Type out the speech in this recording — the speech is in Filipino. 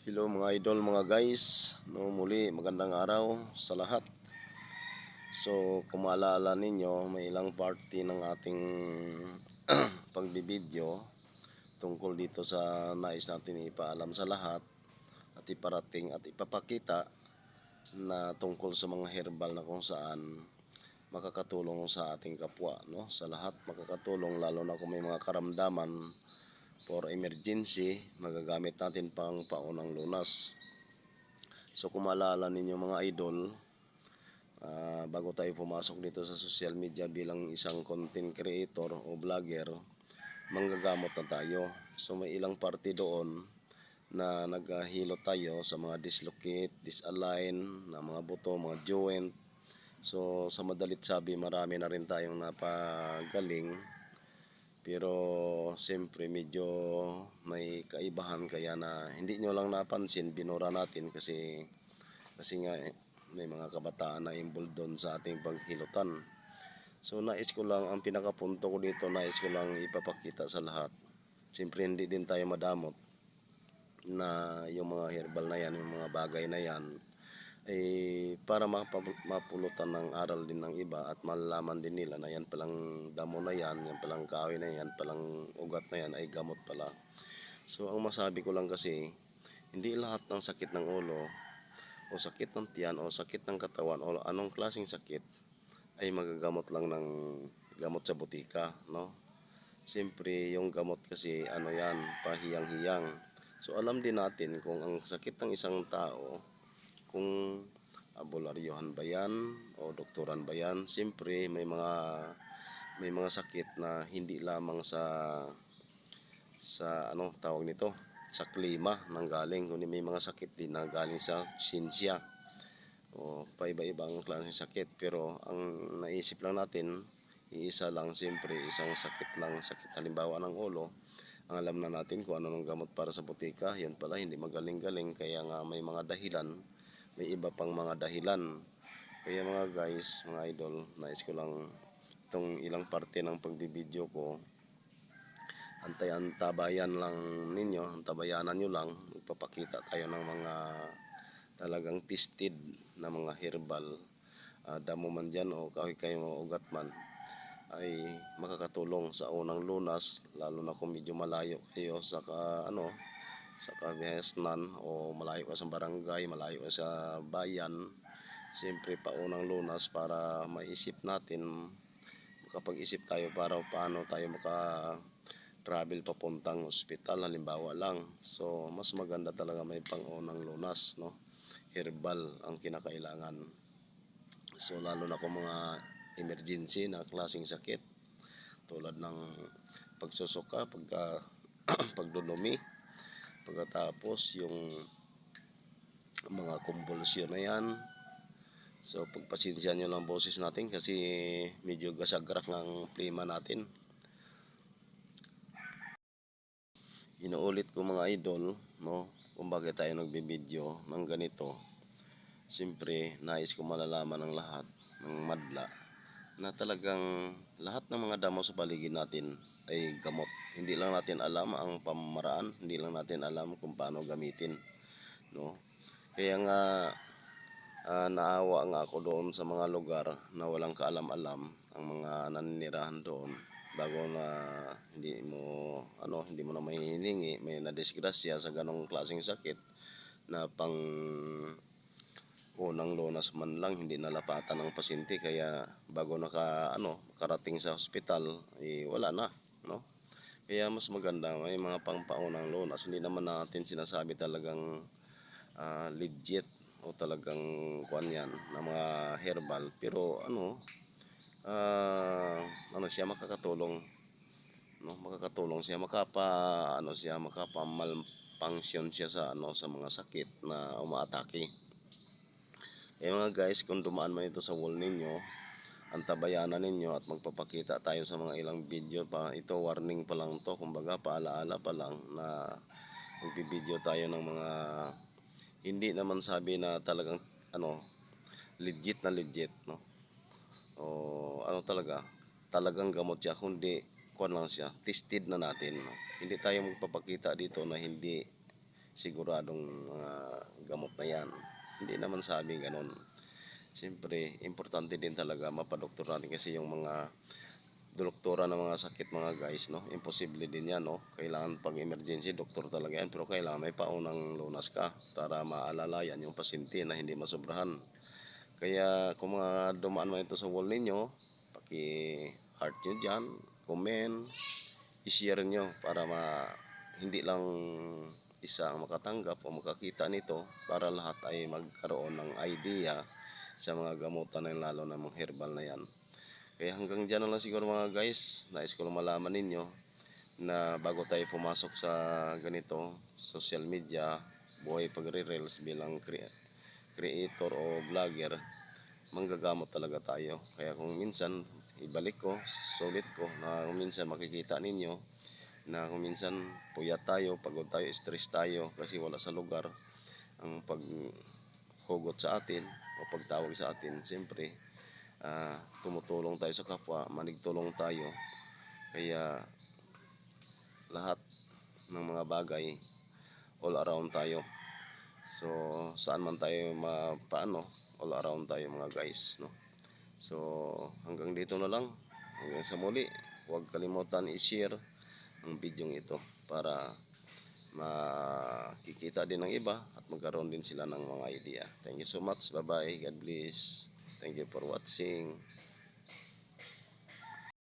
Hello mga idol, mga guys. No, muli magandang araw sa lahat. So, kung maalala ninyo, may ilang party ng ating pagbibideo tungkol dito sa nais natin ipaalam sa lahat at iparating at ipapakita na tungkol sa mga herbal na kung saan makakatulong sa ating kapwa, no? Sa lahat makakatulong lalo na kung may mga karamdaman for emergency, magagamit natin pang paunang lunas. So kung maalala ninyo mga idol, ah, bago tayo pumasok dito sa social media bilang isang content creator o vlogger, manggagamot na tayo. So may ilang party doon na naghahilot tayo sa mga dislocate, disalign, na mga buto, mga joint. So sa madalit sabi, marami na rin tayong napagaling. Pero siyempre medyo may kaibahan kaya na hindi nyo lang napansin, binura natin kasi kasi nga eh, may mga kabataan na involved doon sa ating paghilutan. So nais ko lang, ang pinakapunto ko dito, nais ko lang ipapakita sa lahat. Siyempre hindi din tayo madamot na yung mga herbal na yan, yung mga bagay na yan, eh, para mapulutan ng aral din ng iba at malalaman din nila na yan palang damo na yan, yan palang kahoy na yan, palang ugat na yan ay gamot pala. So ang masabi ko lang kasi, hindi lahat ng sakit ng ulo o sakit ng tiyan o sakit ng katawan o anong klaseng sakit ay magagamot lang ng gamot sa butika, no? Siyempre, yung gamot kasi ano yan, pahiyang-hiyang. So alam din natin kung ang sakit ng isang tao, kung abularyohan ba yan o doktoran ba yan, siyempre may mga may mga sakit na hindi lamang sa sa ano tawag nito sa klima nang galing kundi may mga sakit din na galing sa sinsya o paiba-ibang klaseng sakit. Pero ang naisip lang natin iisa lang siyempre isang sakit lang sakit halimbawa ng ulo. Ang alam na natin kung ano ng gamot para sa butika yan pala hindi magaling-galing kaya nga may mga dahilan may iba pang mga dahilan. Kaya mga guys mga idol nais ko lang itong ilang parte ng pagbibideo ko. Antayan tabayan lang ninyo, antabayanan nyo lang, magpapakita tayo ng mga talagang tested na mga herbal, ah, damo man dyan o kahoy kayo o ugat man, ay makakatulong sa unang lunas, lalo na kung medyo malayo kayo sa ano, sa kabihesnan o malayo ka sa barangay, malayo ka sa bayan, siyempre paunang lunas para maisip natin, makapag-isip tayo para paano tayo maka travel papuntang ospital halimbawa lang. So mas maganda talaga may pangunang lunas no? Herbal ang kinakailangan. So lalo na kung mga emergency na klaseng sakit tulad ng pagsusuka pagka pagdudumi pagkatapos yung mga kumbulsyon na yan so pagpasensya nyo lang boses natin kasi medyo gasagrak ng klima natin inuulit ko mga idol, no, kung bakit tayo nagbibideo ng ganito. Siyempre, nais ko malalaman ng lahat ng madla na talagang lahat ng mga damo sa paligid natin ay gamot. Hindi lang natin alam ang pamamaraan, hindi lang natin alam kung paano gamitin, no. Kaya nga ah, naawa nga ako doon sa mga lugar na walang kaalam-alam ang mga naninirahan doon bago na hindi mo ano hindi mo na may hiningi may nadisgrasya sa ganong klaseng sakit na pang unang lunas man lang hindi nalapatan ng pasyente kaya bago naka ano karating sa ospital eh, wala na no kaya mas maganda may mga pangpaunang lunas hindi naman natin sinasabi talagang ah, legit o talagang kuan yan na mga herbal. Pero ano ah ano siya makakatulong no? Makakatulong siya makapa ano siya makapa malfunction siya sa ano sa mga sakit na umaatake. Eh mga guys kung dumaan man ito sa wall ninyo ang tabayanan ninyo at magpapakita tayo sa mga ilang video pa ito warning pa lang to kumbaga paalaala pa lang na magbibideo tayo ng mga hindi naman sabi na talagang ano legit na legit no o ano talaga talagang gamot siya kundi kuan lang siya tested na natin no? hindi tayo magpapakita dito na hindi siguradong mga gamot na yan. Hindi naman sabi ganun. Siyempre, importante din talaga mapadoktor natin kasi yung mga doktora ng mga sakit mga guys, no? Imposible din yan, no? Kailangan pag emergency, doktor talaga yan. Pero kailangan may paunang lunas ka para maalalayan yung pasyente na hindi masobrahan. Kaya kung mga dumaan man ito sa wall ninyo, paki-heart nyo dyan, comment, i-share nyo para ma hindi lang isa ang makatanggap o makakita nito para lahat ay magkaroon ng idea sa mga gamutan na lalo na mga herbal na yan. Kaya hanggang dyan na lang siguro mga guys, nais ko malaman ninyo na bago tayo pumasok sa ganito, social media, buhay pagre-reels bilang crea- creator o vlogger, manggagamot talaga tayo. Kaya kung minsan, ibalik ko, sulit ko, na kung minsan makikita ninyo, na kung minsan puyat tayo, pagod tayo, stress tayo, kasi wala sa lugar, ang paghugot sa atin, o pagtawag sa atin, siyempre, ah, tumutulong tayo sa kapwa, manigtulong tayo. Kaya, lahat ng mga bagay, all around tayo. So, saan man tayo mapaano, all around tayo mga guys, no? So, hanggang dito na lang. Hanggang sa muli, huwag kalimutan i-share ang video ito para makikita din ng iba at magkaroon din sila ng mga idea. Thank you so much. Bye-bye. God bless. Thank you for watching.